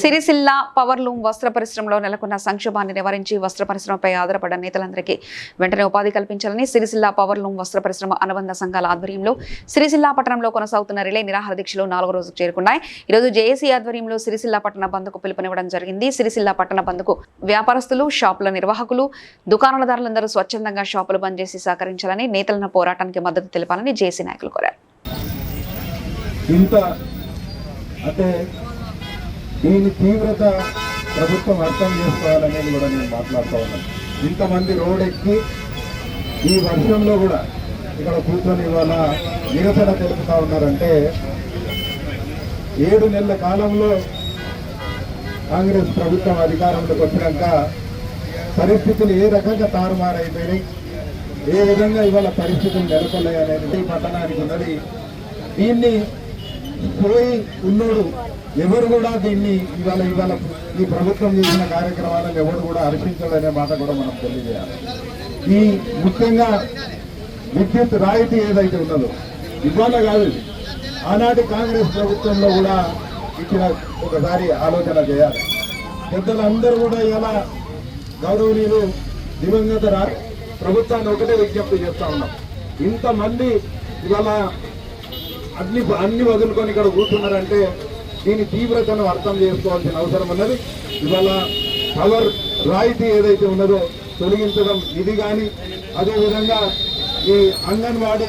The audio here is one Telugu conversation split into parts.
సిరిసిల్ల పవర్లూమ్ వస్త్ర పరిశ్రమలో నెలకొన్న సంక్షోభాన్ని నివారించి వస్త్ర పరిశ్రమపై ఆధారపడ్డ నేతలందరికీ వెంటనే ఉపాధి కల్పించాలని సిరిసిల్ల పవర్లూమ్ వస్త్ర పరిశ్రమ అనుబంధ సంఘాల ఆధ్వర్యంలో సిరిసిల్ల పట్టణంలో కొనసాగుతున్న రిలే నిరాహార దీక్షలు నాలుగో రోజుకు చేరుకున్నాయి ఈరోజు జేఏసీ ఆధ్వర్యంలో సిరిసిల్ల పట్టణ బంద్కు పిలుపునివ్వడం జరిగింది సిరిసిల్ల పట్టణ బంద్కు వ్యాపారస్తులు షాపుల నిర్వాహకులు దుకాణదారులందరూ స్వచ్ఛందంగా షాపులు బంద్ చేసి సహకరించాలని నేతలను పోరాటానికి మద్దతు తెలిపాలని జేఏసీ నాయకులు కోరారు దీని తీవ్రత ప్రభుత్వం అర్థం చేసుకోవాలనేది కూడా నేను మాట్లాడుతూ ఉన్నాను ఇంతమంది రోడ్ ఎక్కి ఈ వర్షంలో కూడా ఇక్కడ కూర్చొని ఇవాళ నిరసన తెలుపుతా ఉన్నారంటే ఏడు నెలల కాలంలో కాంగ్రెస్ ప్రభుత్వం అధికారంలోకి వచ్చినాక పరిస్థితులు ఏ రకంగా తారుమారైపోయినాయి ఏ విధంగా ఇవాళ పరిస్థితులు నెలకొన్నాయి అనేది పట్టణానికి ఉన్నది దీన్ని పోయి ఉన్నోడు ఎవరు కూడా దీన్ని ఇవాళ ఇవాళ ఈ ప్రభుత్వం చేసిన కార్యక్రమాలను ఎవరు కూడా అర్పించడనే మాట కూడా మనం తెలియజేయాలి ఈ ముఖ్యంగా విద్యుత్ రాయితీ ఏదైతే ఉన్నదో ఇవాళ కాదు ఆనాటి కాంగ్రెస్ ప్రభుత్వంలో కూడా ఇచ్చిన ఒకసారి ఆలోచన చేయాలి పెద్దలందరూ కూడా ఇలా గౌరవనీయులు దివంగత రా ప్రభుత్వాన్ని ఒకటే విజ్ఞప్తి చేస్తా ఉన్నాం ఇంతమంది ఇవాళ అన్ని అన్ని వదులుకొని ఇక్కడ కూర్చున్నారంటే దీని తీవ్రతను అర్థం చేసుకోవాల్సిన అవసరం ఉన్నది ఇవాళ పవర్ రాయితీ ఏదైతే ఉన్నదో తొలగించడం ఇది కానీ అదేవిధంగా ఈ అంగన్వాడీ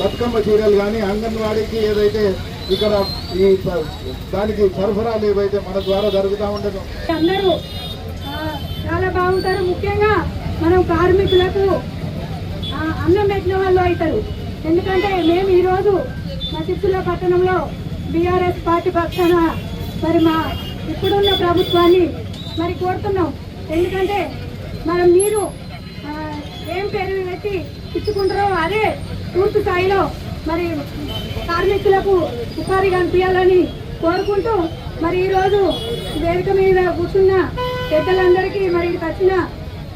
బతుకమ్మ చీరలు కానీ అంగన్వాడీకి ఏదైతే ఇక్కడ ఈ దానికి సరఫరాలు ఏవైతే మన ద్వారా జరుగుతూ ఉండదు అందరూ చాలా బాగుంటారు ముఖ్యంగా మనం కార్మికులకు అన్నం పెట్టిన వాళ్ళు అవుతారు ఎందుకంటే మేము ఈరోజు మసిసుల పట్టణంలో బీఆర్ఎస్ పార్టీ పక్షాన మరి మా ఇప్పుడున్న ప్రభుత్వాన్ని మరి కోరుతున్నాం ఎందుకంటే మనం మీరు ఏం పేరు పెట్టి ఇచ్చుకుంటారో అదే పూర్తి స్థాయిలో మరి కార్మికులకు ఉపాధి కనిపించాలని కోరుకుంటూ మరి ఈరోజు వేదిక మీద కూర్చున్న పెద్దలందరికీ మరి వచ్చిన